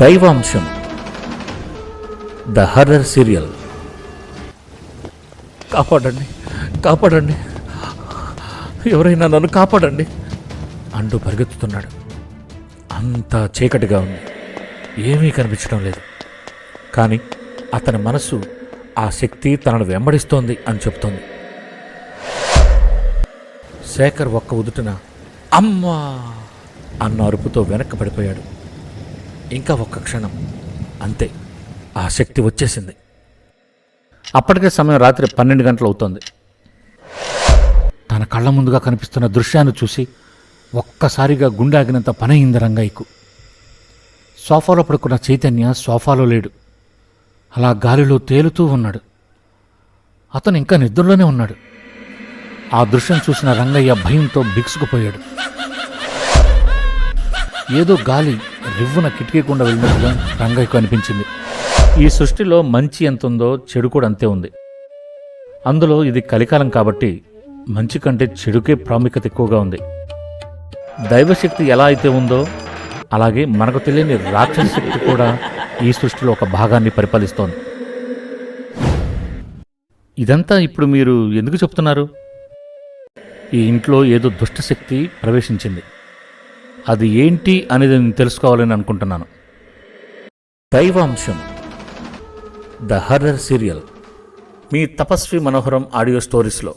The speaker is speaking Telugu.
దైవాంశం. The horror serial. కాపాడండి కాపాడండి. ఎవరైనా నన్ను కాపాడండి. అంటూ పరిగెత్తుతున్నాడు. అంతా చీకటిగా ఉంది. ఏమీ కనిపించడం లేదు. కానీ అతని మనస్సు ఆ శక్తి తనను వెంబడిస్తోంది అని చెప్తోంది శేఖర్ ఒక్క ఉదుటన అమ్మా అన్న అరుపుతో వెనక్కి పడిపోయాడు. ఇంకా ఒక్క క్షణం. అంతే. ఆ శక్తి వచ్చేసింది. అప్పటికే సమయం రాత్రి పన్నెండు గంటలు అవుతోంది. తన కళ్ళ ముందుగా కనిపిస్తున్న దృశ్యాన్ని చూసి ఒక్కసారిగా గుండె ఆగినంత పనయింది రంగయ్యకు. సోఫాలో పడుకున్న చైతన్య సోఫాలో లేడు. అలా గాలిలో తేలుతూ ఉన్నాడు. అతను ఇంకా నిద్రలోనే ఉన్నాడు. ఆ దృశ్యం చూసిన రంగయ్య భయంతో బిగుసుకుపోయాడు. ఏదో గాలి రివ్వున కిటికీ గుండా వెళ్ళినట్టుగా రంగయ్యకు అనిపించింది. ఈ సృష్టిలో మంచి ఎంత ఉందో చెడు కూడా అంతే ఉంది. అందులో ఇది కలికాలం కాబట్టి మంచి కంటే చెడుకే ప్రాముఖ్యత ఎక్కువగా ఉంది. దైవశక్తి ఎలా అయితే ఉందో అలాగే మనకు తెలియని రాక్షస శక్తి కూడా ఈ సృష్టిలో ఒక భాగాన్ని పరిపాలిస్తోంది. ఇదంతా ఇప్పుడు మీరు ఎందుకు చెప్తున్నారు? ఈ ఇంట్లో ఏదో దుష్టశక్తి ప్రవేశించింది. అది ఏంటి అనేది నేను తెలుసుకోవాలని అనుకుంటున్నాను. దైవాంశం. The horror serial. Me Tapasvi Manoharam audio స్టోరీస్లో.